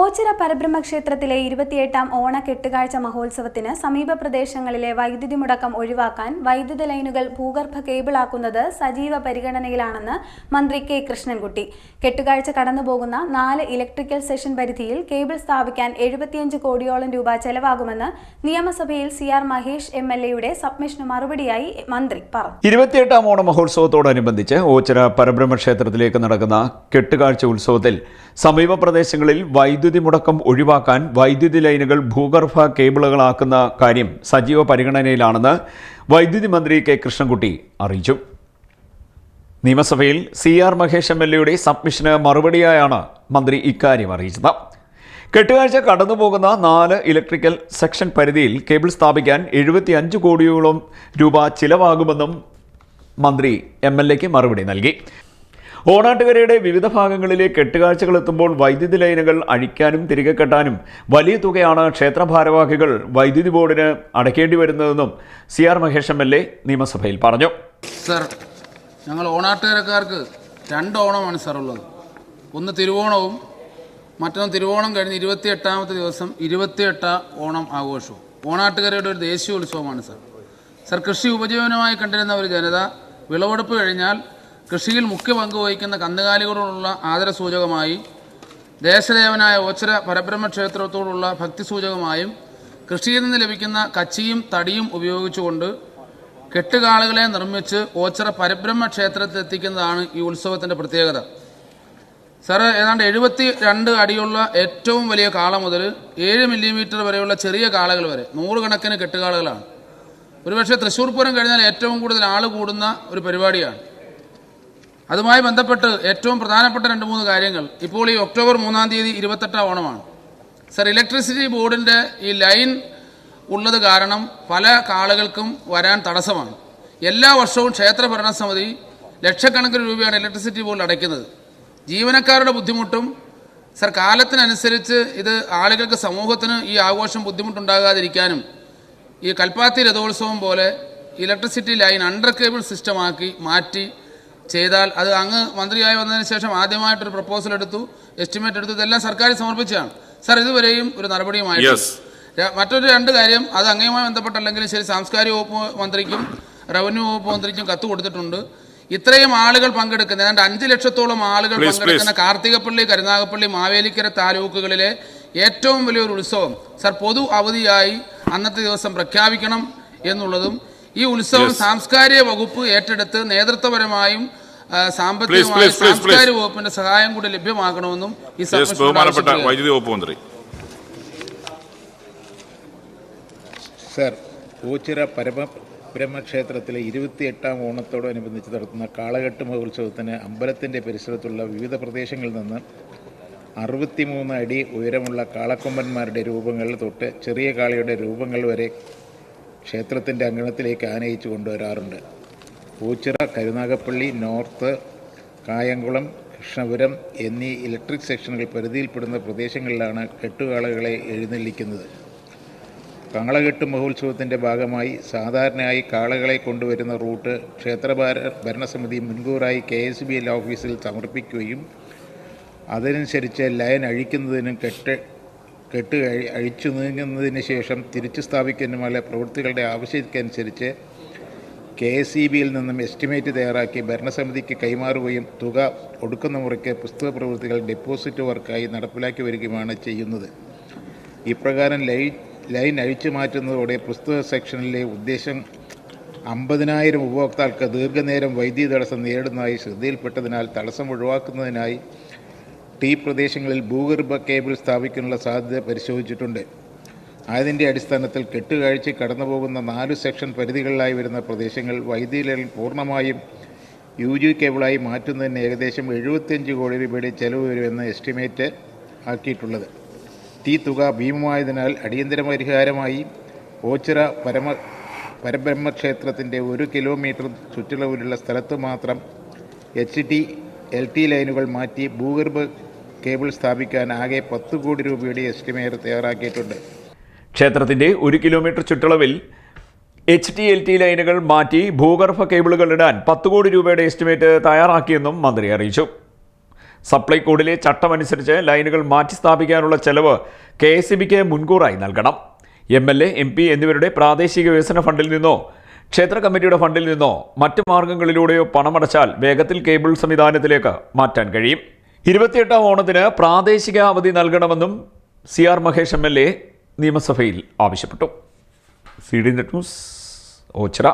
ഓച്ചിറ പരബ്രഹ്മ ക്ഷേത്രത്തിലെ ഇരുപത്തിയെട്ടാം ഓണ കെട്ടുകാഴ്ച മഹോത്സവത്തിന് സമീപ പ്രദേശങ്ങളിലെ വൈദ്യുതി മുടക്കം ഒഴിവാക്കാൻ വൈദ്യുത ലൈനുകൾ ഭൂഗർഭ കേബിളാക്കുന്നത് സജീവ പരിഗണനയിലാണെന്ന് മന്ത്രി കെ കൃഷ്ണൻകുട്ടി. കെട്ടുകാഴ്ച കടന്നുപോകുന്ന നാല് ഇലക്ട്രിക്കൽ സെഷൻ പരിധിയിൽ കേബിൾ സ്ഥാപിക്കാൻ എഴുപത്തിയഞ്ച് കോടിയോളം രൂപ ചെലവാകുമെന്ന് നിയമസഭയിൽ C R Mahesh M L എയുടെ സബ്മിഷന് മറുപടിയായി മന്ത്രി പറഞ്ഞു. ഇരുപത്തിയെട്ടാം ഓണ മഹോത്സവത്തോടനുബന്ധിച്ച് ഓച്ചിറ പരബ്രഹ്മ ക്ഷേത്രത്തിലേക്ക് നടക്കുന്ന കെട്ടുകാഴ്ച ഉത്സവത്തിൽ സമീപ പ്രദേശങ്ങളിൽ വൈദ്യുതി മുടക്കം ഒഴിവാക്കാൻ വൈദ്യുതി ലൈനുകൾ ഭൂഗർഭ കേബിളുകളാക്കുന്ന കാര്യം സജീവ പരിഗണനയിലാണെന്ന് വൈദ്യുതി മന്ത്രി കെ കൃഷ്ണൻകുട്ടി അറിയിച്ചു. നിയമസഭയിൽ C R Mahesh M L എയുടെ സബ്മിഷന് മറുപടിയായാണ് മന്ത്രി ഇക്കാര്യം അറിയിച്ചത്. കെട്ടുകാഴ്ച കടന്നുപോകുന്ന നാല് ഇലക്ട്രിക്കൽ സെക്ഷൻ പരിധിയിൽ കേബിൾ സ്ഥാപിക്കാൻ എഴുപത്തി അഞ്ച് കോടിയോളം രൂപ ചിലവാകുമെന്നും മന്ത്രി എം എൽ മറുപടി നൽകി. ഓണാട്ടുകരയുടെ വിവിധ ഭാഗങ്ങളിലെ കെട്ടുകാഴ്ചകൾ എത്തുമ്പോൾ വൈദ്യുതി ലൈനുകൾ അഴിക്കാനും തിരികെ കെട്ടാനും വലിയ തുകയാണ് ക്ഷേത്ര ഭാരവാഹികൾ വൈദ്യുതി ബോർഡിന് അടയ്ക്കേണ്ടി വരുന്നതെന്നും C R Mahesh M L A നിയമസഭയിൽ പറഞ്ഞു. സർ ഞങ്ങൾ ഓണാട്ടുകരക്കാർക്ക് രണ്ട് ഓണമാണ് സർ ഉള്ളത്. ഒന്ന് തിരുവോണവും മറ്റൊന്ന് തിരുവോണം കഴിഞ്ഞ് ഇരുപത്തി എട്ടാമത്തെ ദിവസം ഇരുപത്തിയെട്ട ഓണം ആഘോഷവും. ഓണാട്ടുകരയുടെ ഒരു ദേശീയ ഉത്സവമാണ് സാർ. സർ കൃഷി ഉപജീവനമായി കണ്ടിരുന്ന ഒരു ജനത വിളവെടുപ്പ് കഴിഞ്ഞാൽ കൃഷിയിൽ മുഖ്യ പങ്ക് വഹിക്കുന്ന കന്നുകാലികളോടുള്ള ആദരസൂചകമായി ദേശദേവനായ ഓച്ചര പരബ്രഹ്മ ക്ഷേത്രത്തോടുള്ള ഭക്തിസൂചകമായും കൃഷിയിൽ നിന്ന് ലഭിക്കുന്ന കച്ചിയും തടിയും ഉപയോഗിച്ചുകൊണ്ട് കെട്ടുകാളുകളെ നിർമ്മിച്ച് ഓച്ചിറ പരബ്രഹ്മ ക്ഷേത്രത്തിൽ എത്തിക്കുന്നതാണ് ഈ ഉത്സവത്തിന്റെ പ്രത്യേകത. സാറ് ഏതാണ്ട് എഴുപത്തി രണ്ട് അടിയുള്ള ഏറ്റവും വലിയ കാള മുതൽ ഏഴ് മില്ലിമീറ്റർ വരെയുള്ള ചെറിയ കാളകൾ വരെ നൂറുകണക്കിന് കെട്ടുകാളുകളാണ്. ഒരുപക്ഷെ തൃശ്ശൂർ പൂരം കഴിഞ്ഞാൽ ഏറ്റവും കൂടുതൽ ആൾ കൂടുന്ന ഒരു പരിപാടിയാണ്. അതുമായി ബന്ധപ്പെട്ട് ഏറ്റവും പ്രധാനപ്പെട്ട രണ്ട് മൂന്ന് കാര്യങ്ങൾ. ഇപ്പോൾ ഈ ഒക്ടോബർ മൂന്നാം തീയതി ഇരുപത്തെട്ടാം ഓണമാണ്. സർ ഇലക്ട്രിസിറ്റി ബോർഡിന്റെ ഈ ലൈൻ ഉള്ളത് കാരണം പല കാളുകൾക്കും വരാൻ തടസ്സമാണ്. എല്ലാ വർഷവും ക്ഷേത്ര ഭരണസമിതി ലക്ഷക്കണക്കിന് രൂപയാണ് ഇലക്ട്രിസിറ്റി ബോർഡിൽ അടയ്ക്കുന്നത്. ജീവനക്കാരുടെ ബുദ്ധിമുട്ടും സർ കാലത്തിനനുസരിച്ച് ഇത് ആളുകൾക്ക് സമൂഹത്തിന് ഈ ആഘോഷം ബുദ്ധിമുട്ടുണ്ടാകാതിരിക്കാനും ഈ കൽപ്പാത്തി രഥോത്സവം പോലെ ഇലക്ട്രിസിറ്റി ലൈൻ അണ്ടർ കേബിൾ സിസ്റ്റമാക്കി മാറ്റി ചെയ്താൽ അത് അങ്ങ് മന്ത്രിയായി വന്നതിന് ശേഷം ആദ്യമായിട്ടൊരു പ്രപ്പോസൽ എടുത്തു എസ്റ്റിമേറ്റ് എടുത്തു ഇതെല്ലാം സർക്കാർ സമർപ്പിച്ചതാണ്. സാർ ഇതുവരെയും ഒരു നടപടിയുമായി മറ്റൊരു രണ്ട് കാര്യം അത് അങ്ങയുമായി ബന്ധപ്പെട്ടല്ലെങ്കിലും ശരി സാംസ്കാരിക വകുപ്പ് മന്ത്രിക്കും റവന്യൂ വകുപ്പ് മന്ത്രിക്കും കത്ത് കൊടുത്തിട്ടുണ്ട്. ഇത്രയും ആളുകൾ പങ്കെടുക്കുന്ന ഏതാണ്ട് അഞ്ച് ലക്ഷത്തോളം ആളുകൾ പങ്കെടുക്കുന്ന കാർത്തികപ്പള്ളി കരുനാഗപ്പള്ളി മാവേലിക്കര താലൂക്കുകളിലെ ഏറ്റവും വലിയൊരു ഉത്സവം. സർ പൊതു അവധിയായി അന്നത്തെ ദിവസം പ്രഖ്യാപിക്കണം എന്നുള്ളതും ഈ ഉത്സവം സാംസ്കാരിക വകുപ്പ് ഏറ്റെടുത്ത് നേതൃത്വപരമായും സാമ്പത്തികമായും. സാംസ്കാരിക വകുപ്പിന്റെ സഹായം കൂടി ലഭ്യമാക്കണമെന്നും ഈ ബഹുമാനപ്പെട്ട വൈദ്യുതി വകുപ്പ് മന്ത്രി. സർ ഓച്ചിറ പരമ ബ്രഹ്മക്ഷേത്രത്തിലെ ഇരുപത്തിയെട്ടാം ഓണത്തോടനുബന്ധിച്ച് നടത്തുന്ന കാളകെട്ട് മഹോത്സവത്തിന് അമ്പലത്തിന്റെ പരിസരത്തുള്ള വിവിധ പ്രദേശങ്ങളിൽ നിന്ന് അറുപത്തിമൂന്ന് അടി ഉയരമുള്ള കാളക്കൊമ്പന്മാരുടെ രൂപങ്ങൾ തൊട്ട് ചെറിയ കാളിയുടെ രൂപങ്ങൾ വരെ ക്ഷേത്രത്തിന്റെ അങ്കണത്തിലേക്ക് ആനയിച്ചു കൊണ്ടുവരാറുണ്ട്. പൂച്ചിറ കരുനാഗപ്പള്ളി നോർത്ത് കായംകുളം കൃഷ്ണപുരം എന്നീ ഇലക്ട്രിക് സെക്ഷനുകൾ പരിധിയിൽപ്പെടുന്ന പ്രദേശങ്ങളിലാണ് കെട്ടുകാളകളെ എഴുന്നള്ളിക്കുന്നത്. കാളകെട്ട് മഹോത്സവത്തിന്റെ ഭാഗമായി സാധാരണയായി കാളകളെ കൊണ്ടുവരുന്ന റൂട്ട് ക്ഷേത്രഭാര ഭരണസമിതി മുൻകൂറായി കെ എസ് ബി എൽ ഓഫീസിൽ സമർപ്പിക്കുകയും അതനുസരിച്ച് ലൈൻ അഴിക്കുന്നതിനും കെട്ട് കെട്ട് കഴി അഴിച്ചു നീങ്ങുന്നതിന് ശേഷം തിരിച്ചു സ്ഥാപിക്കുന്നതുമായ പ്രവൃത്തികളുടെ ആവശ്യത്തിനനുസരിച്ച് കെ എസ് ഇ ബിയിൽ നിന്നും എസ്റ്റിമേറ്റ് തയ്യാറാക്കി ഭരണസമിതിക്ക് കൈമാറുകയും തുക ഒടുക്കുന്ന മുറയ്ക്ക് പുസ്തക പ്രവൃത്തികൾ ഡെപ്പോസിറ്റ് വർക്കായി നടപ്പിലാക്കി വരികയുമാണ് ചെയ്യുന്നത്. ഇപ്രകാരം ലൈൻ ലൈൻ അഴിച്ചു മാറ്റുന്നതോടെ പുസ്തക സെക്ഷനിലെ ഉദ്ദേശം അമ്പതിനായിരം ഉപഭോക്താക്കൾക്ക് ദീർഘനേരം വൈദ്യുതി തടസ്സം നേരിടുന്നതായി ശ്രദ്ധയിൽപ്പെട്ടതിനാൽ തടസ്സം ഒഴിവാക്കുന്നതിനായി ടി പ്രദേശങ്ങളിൽ ഭൂഗർഭ കേബിൾ സ്ഥാപിക്കാനുള്ള സാധ്യത പരിശോധിച്ചിട്ടുണ്ട്. അതിന്റെ അടിസ്ഥാനത്തിൽ കെട്ടുകാഴ്ച കടന്നുപോകുന്ന നാല് സെക്ഷൻ പരിധികളിലായി വരുന്ന പ്രദേശങ്ങൾ വൈദ്യുതി പൂർണമായും യു ജി കേബിളായി മാറ്റുന്നതിന് ഏകദേശം എഴുപത്തിയഞ്ച് കോടി രൂപയുടെ ചെലവ് വരുമെന്ന് എസ്റ്റിമേറ്റ് ആക്കിയിട്ടുള്ളത്. ഈ തുക ഭീമമായതിനാൽ അടിയന്തര പരിഹാരമായി ഓച്ചിറ പരമ പരബ്രഹ്മക്ഷേത്രത്തിന്റെ ഒരു കിലോമീറ്റർ ചുറ്റളവിലുള്ള സ്ഥലത്ത് മാത്രം എച്ച് ടി എൽ ടി ലൈനുകൾ മാറ്റി ഭൂഗർഭ കേബിൾ സ്ഥാപിക്കാൻ ആകെ പത്ത് കോടി രൂപയുടെ എസ്റ്റിമേറ്റ് തയ്യാറാക്കിയിട്ടുണ്ട്. ക്ഷേത്രത്തിന്റെ ഒരു കിലോമീറ്റർ ചുറ്റളവിൽ എച്ച് ടി എൽ ടി ലൈനുകൾ മാറ്റി ഭൂഗർഭ കേബിളുകൾ ഇടാൻ പത്ത് കോടി രൂപയുടെ എസ്റ്റിമേറ്റ് തയ്യാറാക്കിയെന്നും മന്ത്രി അറിയിച്ചു. സപ്ലൈ കോഡിലെ ചട്ടമനുസരിച്ച് ലൈനുകൾ മാറ്റി സ്ഥാപിക്കാനുള്ള ചെലവ് കെ എസ് ബിക്ക് മുൻകൂറായി നൽകണം. M L A M P എന്നിവരുടെ പ്രാദേശിക വികസന ഫണ്ടിൽ നിന്നോ ക്ഷേത്ര കമ്മിറ്റിയുടെ ഫണ്ടിൽ നിന്നോ മറ്റു മാർഗങ്ങളിലൂടെയോ പണമടച്ചാൽ വേഗത്തിൽ കേബിൾ സംവിധാനത്തിലേക്ക് മാറ്റാൻ കഴിയും. ഇരുപത്തിയെട്ടാം ഓണത്തിന് പ്രാദേശിക അവധി നൽകണമെന്നും C R Mahesh M L A നിയമസഭയിൽ ആവശ്യപ്പെട്ടു. C D net news Ochira.